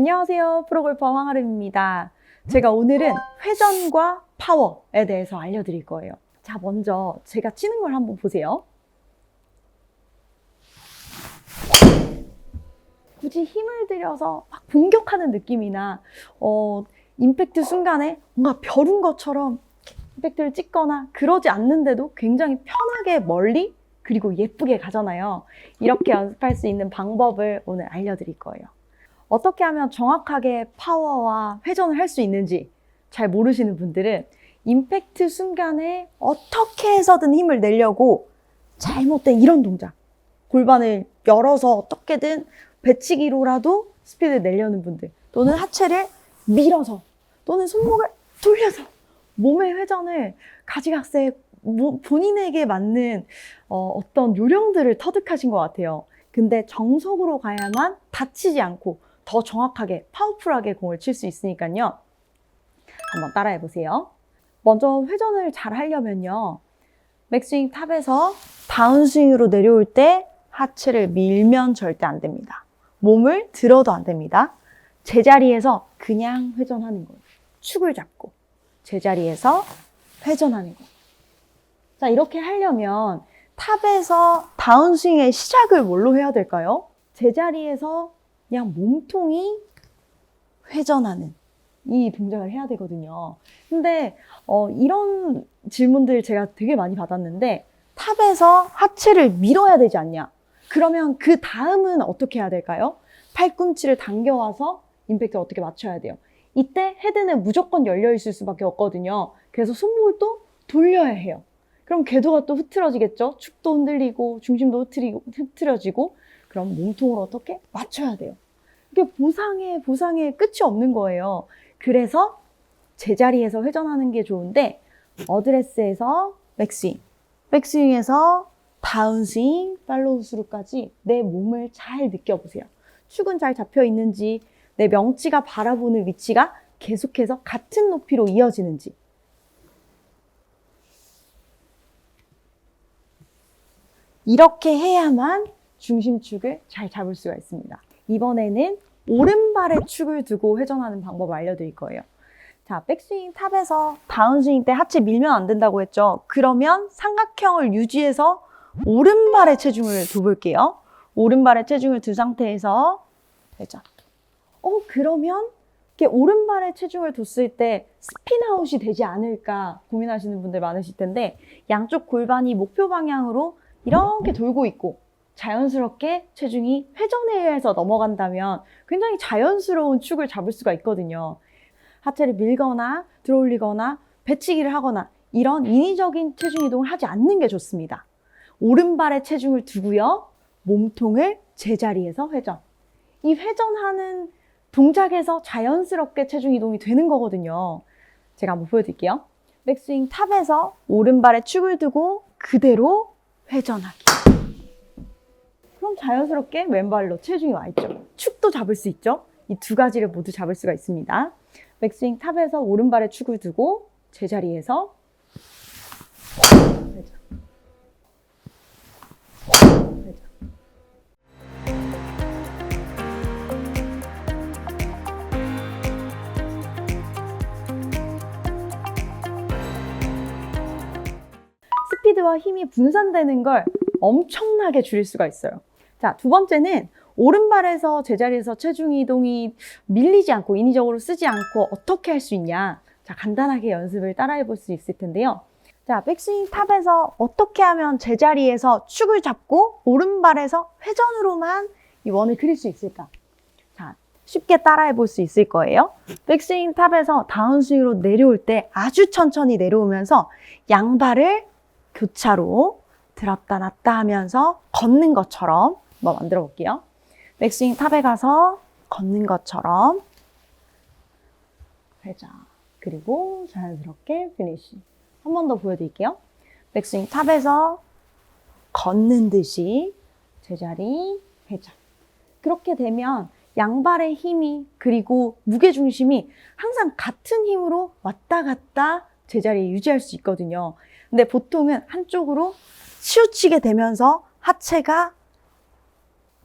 안녕하세요. 프로골퍼 황아름입니다. 제가 오늘은 회전과 파워에 대해서 알려드릴 거예요. 자, 먼저 제가 치는 걸 한번 보세요. 굳이 힘을 들여서 막 공격하는 느낌이나, 어, 임팩트 순간에 뭔가 벼른 것처럼 임팩트를 찍거나 그러지 않는데도 굉장히 편하게 멀리 그리고 예쁘게 가잖아요. 이렇게 연습할 수 있는 방법을 오늘 알려드릴 거예요. 어떻게 하면 정확하게 파워와 회전을 할 수 있는지 잘 모르시는 분들은 임팩트 순간에 어떻게 해서든 힘을 내려고 잘못된 이런 동작. 골반을 열어서 어떻게든 배치기로라도 스피드를 내려는 분들. 또는 하체를 밀어서 또는 손목을 돌려서 몸의 회전을 가지각색 뭐- 본인에게 맞는 어, 떤 요령들을 터득하신 것 같아요. 근데 정석으로 가야만 다치지 않고 더 정확하게 파워풀하게 공을 칠 수 있으니까요. 한번 따라해 보세요. 먼저 회전을 잘 하려면요. 맥스윙 탑에서 다운스윙으로 내려올 때 하체를 밀면 절대 안 됩니다. 몸을 들어도 안 됩니다. 제자리에서 그냥 회전하는 거예요. 축을 잡고 제자리에서 회전하는 거예요. 자, 이렇게 하려면 탑에서 다운스윙의 시작을 뭘로 해야 될까요? 제자리에서 그냥 몸통이 회전하는 이 동작을 해야 되거든요. 근데 어, 이런 질문들 제가 되게 많이 받았는데 탑에서 하체를 밀어야 되지 않냐? 그러면 그 다음은 어떻게 해야 될까요? 팔꿈치를 당겨와서 임팩트를 어떻게 맞춰야 돼요? 이때 헤드는 무조건 열려 있을 수밖에 없거든요. 그래서 손목을 또 돌려야 해요. 그럼 궤도가 또 흐트러지겠죠? 축도 흔들리고 중심도 흐트리고, 흐트러지고 그럼 몸통을 어떻게 맞춰야 돼요. 이게 보상에 보상에 끝이 없는 거예요. 그래서 제자리에서 회전하는 게 좋은데 어드레스에서 백스윙, 백스윙에서 다운스윙, 팔로우 스루까지 내 몸을 잘 느껴보세요. 축은 잘 잡혀 있는지, 내 명치가 바라보는 위치가 계속해서 같은 높이로 이어지는지. 이렇게 해야만 중심축을 잘 잡을 수가 있습니다. 이번에는 오른발에 축을 두고 회전하는 방법 알려드릴 거예요. 자, 백스윙 탑에서 다운스윙 때 하체 밀면 안 된다고 했죠. 그러면 삼각형을 유지해서 오른발에 체중을 둬볼게요. 오른발에 체중을 두 상태에서 회전. 어, 그러면 이렇게 오른발에 체중을 뒀을 때 스피나웃이 되지 않을까 고민하시는 분들 많으실 텐데 양쪽 골반이 목표 방향으로 이렇게 돌고 있고 자연스럽게 체중이 회전에 의해서 넘어간다면 굉장히 자연스러운 축을 잡을 수가 있거든요. 하체를 밀거나 들어올리거나 배치기를 하거나 이런 인위적인 체중 이동을 하지 않는 게 좋습니다. 오른발에 체중을 두고요. 몸통을 제자리에서 회전. 이 회전하는 동작에서 자연스럽게 체중 이동이 되는 거거든요. 제가 한번 보여드릴게요. 백스윙 탑에서 오른발에 축을 두고 그대로 회전하기. 그럼 자연스럽게 왼발로 체중이 와 있죠. 축도 잡을 수 있죠. 이 두 가지를 모두 잡을 수가 있습니다. 백스윙 탑에서 오른발에 축을 두고 제자리에서. 스피드와 힘이 분산되는 걸 엄청나게 줄일 수가 있어요. 자, 두 번째는 오른발에서 제자리에서 체중 이동이 밀리지 않고 인위적으로 쓰지 않고 어떻게 할 수 있냐? 자, 간단하게 연습을 따라해 볼 수 있을 텐데요. 자, 백스윙 탑에서 어떻게 하면 제자리에서 축을 잡고 오른발에서 회전으로만 이 원을 그릴 수 있을까? 자, 쉽게 따라해 볼 수 있을 거예요. 백스윙 탑에서 다운스윙으로 내려올 때 아주 천천히 내려오면서 양발을 교차로 들었다 놨다 하면서 걷는 것처럼 한번 만들어 볼게요. 백스윙 탑에 가서 걷는 것처럼 회전 그리고 자연스럽게 피니시 한번 더 보여드릴게요. 백스윙 탑에서 걷는 듯이 제자리 회전 그렇게 되면 양발의 힘이 그리고 무게 중심이 항상 같은 힘으로 왔다 갔다 제자리에 유지할 수 있거든요. 근데 보통은 한쪽으로 치우치게 되면서 하체가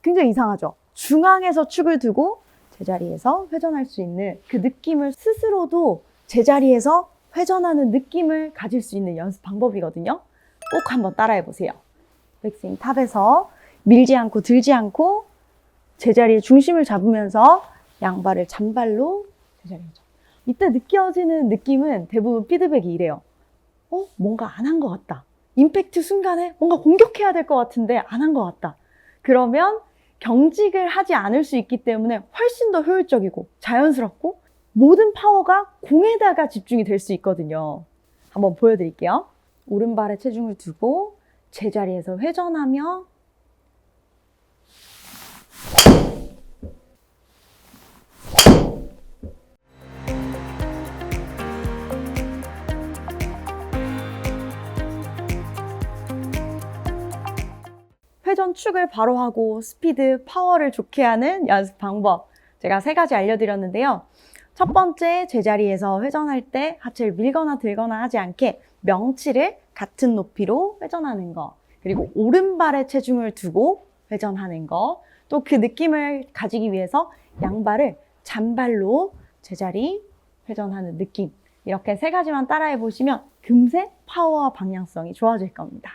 굉장히 이상하죠. 중앙에서 축을 두고 제자리에서 회전할 수 있는 그 느낌을 스스로도 제자리에서 회전하는 느낌을 가질 수 있는 연습 방법이거든요. 꼭 한번 따라해 보세요. 백스윙 탑에서 밀지 않고 들지 않고 제자리의 중심을 잡으면서 양발을 잔발로 제자리에 죠 이때 느껴지는 느낌은 대부분 피드백이 이래요. 어? 뭔가 안 한 것 같다. 임팩트 순간에 뭔가 공격해야 될 것 같은데 안 한 것 같다. 그러면 경직을 하지 않을 수 있기 때문에 훨씬 더 효율적이고 자연스럽고 모든 파워가 공에다가 집중이 될 수 있거든요. 한번 보여드릴게요. 오른발에 체중을 두고 제자리에서 회전하며 회전 축을 바로 하고 스피드, 파워를 좋게 하는 연습 방법. 제가 세 가지 알려드렸는데요. 첫 번째, 제자리에서 회전할 때 하체를 밀거나 들거나 하지 않게 명치를 같은 높이로 회전하는 거. 그리고 오른발에 체중을 두고 회전하는 거. 또 그 느낌을 가지기 위해서 양발을 잔발로 제자리 회전하는 느낌. 이렇게 세 가지만 따라해 보시면 금세 파워와 방향성이 좋아질 겁니다.